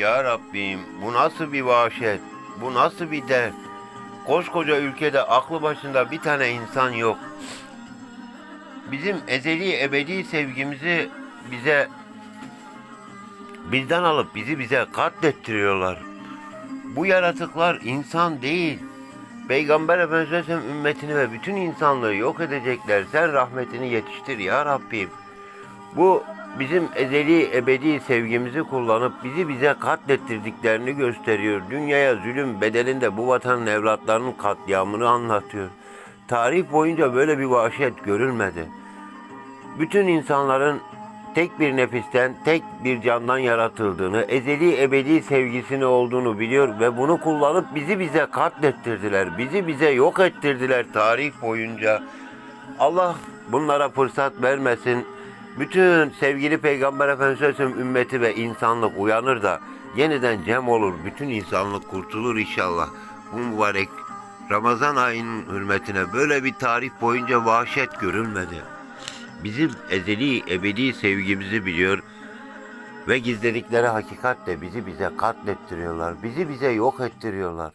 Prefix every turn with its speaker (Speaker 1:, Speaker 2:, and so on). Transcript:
Speaker 1: Ya Rabbim bu nasıl bir vahşet? Bu nasıl bir dert? Koskoca ülkede aklı başında bir tane insan yok. Bizim ezeli ebedi sevgimizi bize bizden alıp bizi bize katlettiriyorlar. Bu yaratıklar insan değil. Peygamber Efendimiz ümmetini ve bütün insanlığı yok edecekler. Sen rahmetini yetiştir ya Rabbim. Bu bizim ezeli ebedi sevgimizi kullanıp bizi bize katlettirdiklerini gösteriyor. Dünyaya zulüm bedelinde bu vatanın evlatlarının katliamını anlatıyor. Tarih boyunca böyle bir vahşet görülmedi. Bütün insanların tek bir nefisten, tek bir candan yaratıldığını, ezeli ebedi sevgisini olduğunu biliyor ve bunu kullanıp bizi bize katlettirdiler. Bizi bize yok ettirdiler tarih boyunca. Allah bunlara fırsat vermesin. Bütün sevgili Peygamber Efendimiz ümmeti ve insanlık uyanır da yeniden cem olur. Bütün insanlık kurtulur inşallah. Bu mübarek Ramazan ayının hürmetine böyle bir tarih boyunca vahşet görülmedi. Bizim ezeli ebedi sevgimizi biliyor ve gizledikleri hakikatle bizi bize katlettiriyorlar. Bizi bize yok ettiriyorlar.